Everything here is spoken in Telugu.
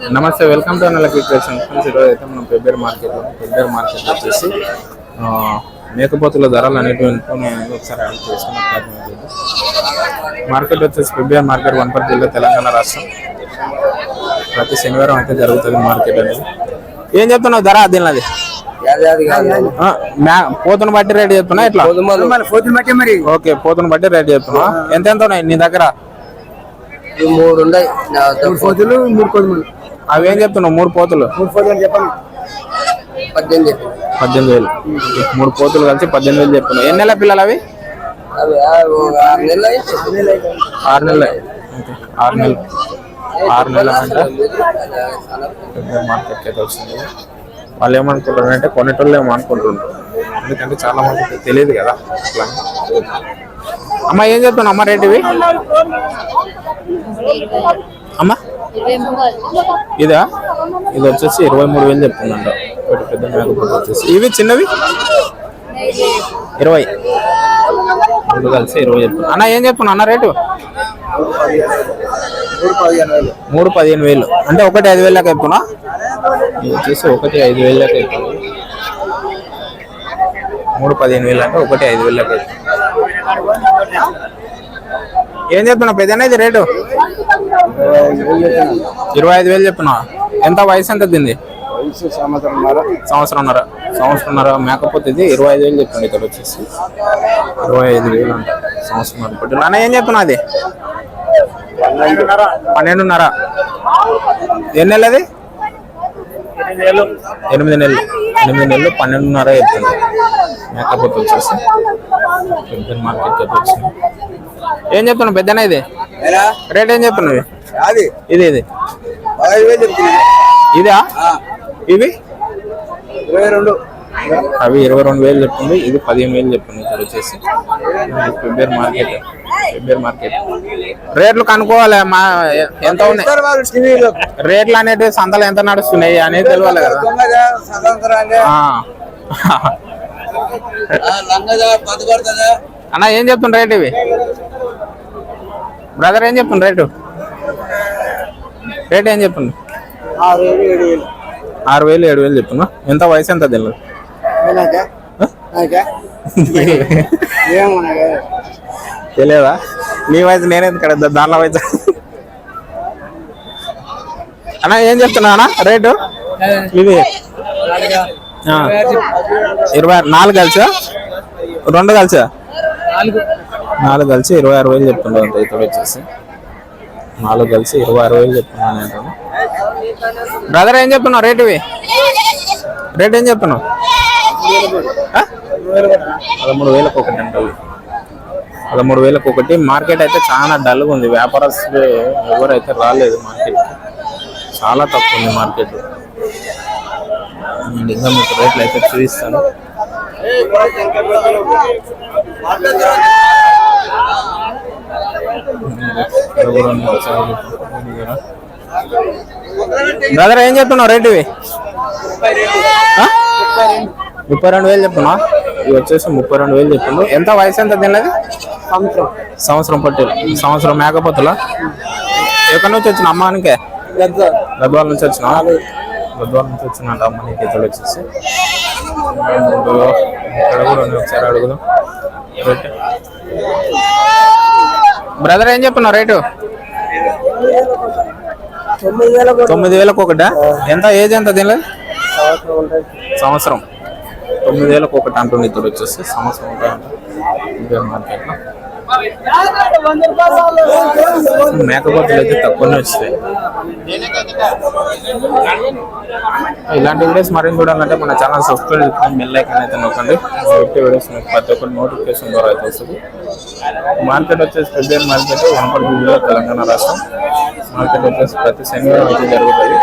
నమస్తే వెల్కమ్ టు అనల ఫ్రెండ్స్ ఈరోజు అయితే మనం పెబ్బేర్ మార్కెట్ పెబ్బేర్ మార్కెట్ వచ్చేసి ఆ, మేకపోతుల ధరలు అనేటివి ఎంతో నేను ఒకసారి యాడ్ చేసుకున్న ప్రయత్నం చేద్దాం. మార్కెట్ వచ్చేసి పెబ్బేర్ మార్కెట్ వనపర్తి జిల్లా తెలంగాణ రాష్ట్రం. ప్రతి శనివారం అయితే జరుగుతుంది మార్కెట్ అనేది. ఏం చెప్తున్నావు ధర దీనిది పోతును బట్టి రేట్ చెప్తున్నా ఇట్లా? పోతులు బట్టి మరి? ఓకే పోతును బట్టి రేట్ చెప్తున్నా. ఎంత ఎంత ఉన్నాయి నీ దగ్గర? మూడు ఉన్నాయి. మూడు పోతులు మూడు కొడుములు అవి ఏం చెప్తున్నావు? మూడు పోతులు. మూడు పోతులు చెప్పండి. పద్దెనిమిది పద్దెనిమిది వేలు. మూడు పోతులు కలిసి పద్దెనిమిది వేలు చెప్తున్నావు. ఎన్ని నెలల పిల్లలు అవి? అవి ఆరు నెలలు ఆరు నెలలు ఆరు నెలలు మార్కెట్కి అయితే వచ్చింది వాళ్ళు ఏమనుకుంటారు అంటే కొనేటోళ్ళు ఏమో అనుకుంటుంటారు ఎందుకంటే చాలా మందికి తెలియదు కదా. అట్లా. అమ్మ ఏం చెప్తున్నావు? అమ్మ రేట్ ఇవి? అమ్మ? ఇదా? ఇది వచ్చేసి ఇరవై మూడు వేలు చెప్తుందంట ఒకటి పెద్ద మేకపోతే వచ్చేసి. ఇవి చిన్నవి? ఇరవై. రెండు కలిసి ఇరవై చెప్తున్నా అన్న ఏం చెప్తున్నా అన్న రేటు? మూడు పదిహేను వేలు. అంటే ఒకటి ఐదు వేలు దాకా చెప్తున్నా ఇది వచ్చేసి ఒకటి ఐదు వేలు లెక్క చెప్తున్నా మూడు పదిహేను వేలు అంటే ఒకటి ఐదు వేలు లెక్క ఏం చెప్తున్నా పెద్దనే ఇది రేటు? ఇరవై ఐదు వేలు చెప్తున్నా ఎంత వయసు ఎంత దీన్ని సంవత్సరంన్నర. సంవత్సరంన్నర. సంవత్సరంన్నర మేకపోతే ఇది ఇరవై ఐదు వేలు చెప్తుంది ఇక్కడ వచ్చేసి. ఇరవై ఐదు వేలు అంట. సంవత్సరం పట్టు. నాన్న ఏం చెప్తున్నా అది? పన్నెండున్నర. ఎన్ని నెలలు. అది ఎనిమిది నెలలు. ఎనిమిది నెలలు పన్నెండున్నర చెప్తుంది మేకపోతే వచ్చేసి. పెద్ద మార్కెట్ వచ్చింది ఏం చెప్తున్నావు పెద్దనా ఇది? రేట్ ఏం చెప్తున్నావు? అది. ఇది ఇది. చెప్తుంది ఇదా? ఇవి? ఇరవై రెండు. అవి ఇరవై రెండు వేలు చెప్తుంది ఇది పదిహేను వేలు చెప్తుంది ఇక్కడ వచ్చేసి. ఫిబ్రవరి మార్కెట్. ఫిబ్రవరి మార్కెట్. రేట్లు కనుక్కోవాలి మా ఎంత ఉన్నాయి? రేట్లు అనేటివి సంతలు ఎంత నడుస్తున్నాయి అనేది తెలియాలి కదా. అన్న ఏం చెప్తున్న రేట్ ఇవి? బ్రదర్ ఏం చెప్తున్న రేటు? రేట్ ఏం చెప్తుంది ఆరు వేలు ఏడు వేలు. ఆరు వేలు ఏడు వేలు చెప్తున్నా ఎంత వయసు ఎంత తెలియదు తెలియదా నీ వయసు నేనే ఇక్కడ దానిలో వయసు. అన్న ఏం చెప్తున్నా అన్న? రేటు? ఇది. ఆ. ఇరవై ఆరు- నాలుగు కలిసా? రెండు కలిసా? నాలుగు కలిసి ఇరవై ఆరు వేలు చెప్తున్నాడు అంత ఇతడు వచ్చేసి. నాలుగు కలిసి ఇరవై ఆరు వేలు చెప్తున్నాను నేను బ్రదర్ ఏం చెప్తున్నావు? రేట్ రేట్ ఏం చెప్తున్నావు? పదమూడు వేలకు ఒకటి అంటే పదమూడు వేలకు ఒకటి. మార్కెట్ అయితే చాలా డల్గా ఉంది. వ్యాపారస్తులు ఎవరైతే రాలేదు మార్కెట్ చాలా తక్కువ ఉంది మార్కెట్. అండ్ ఇంకా మీకు రేట్లు అయితే చూపిస్తాను. బ్రదర్ ఏం చెప్తున్నావు రేట్ ఇవి? ముప్పై రెండు వేలు చెప్తున్నా. ఇవి వచ్చేసి ముప్పై రెండు వేలు చెప్తున్నావు ఎంత వయసు ఎంత తినలేదు సంవత్సరం. సంవత్సరం పట్టిరు సంవత్సరం మేకపోతులా? ఎక్కడి నుంచి వచ్చిన అమ్మానికే గద్వాల. నుంచి వచ్చిన? గద్వాల నుంచి వచ్చిన అమ్మనికి ఇతడు వచ్చేసి. ఇక్కడ కూడా ఒకసారి అడుగుదాం. బ్రదర్ ఏం చెప్తున్నావు రేటు? తొమ్మిది తొమ్మిది వేలకు ఒకటా? ఎంత ఏజ్ ఎంత దీనిలో? సంవత్సరం. తొమ్మిది వేలకు ఒకటి అంటుంది ఇతడు వచ్చేసి. సంవత్సరం మార్కెట్లో. మేకపోతలు అయితే తక్కువనే వస్తాయి. ఇలాంటి వీడియోస్ మరిన్ని చూడాలంటే మన ఛానల్ సబ్స్క్రైబ్ చేసుకుని బెల్ ఐకాన్ అయితే నొక్కండి. ఫిఫ్టీ వీడియోస్ మీకు ప్రతి ఒక్కరు నోటిఫికేషన్ ద్వారా అయితే వస్తుంది. మార్కెట్ వచ్చేసి పెద్ద మార్కెట్ వనపర్తి జిల్లా తెలంగాణ రాష్ట్రం. మార్కెట్ వచ్చేసి ప్రతి శనివారం అయితే జరుగుతుంది.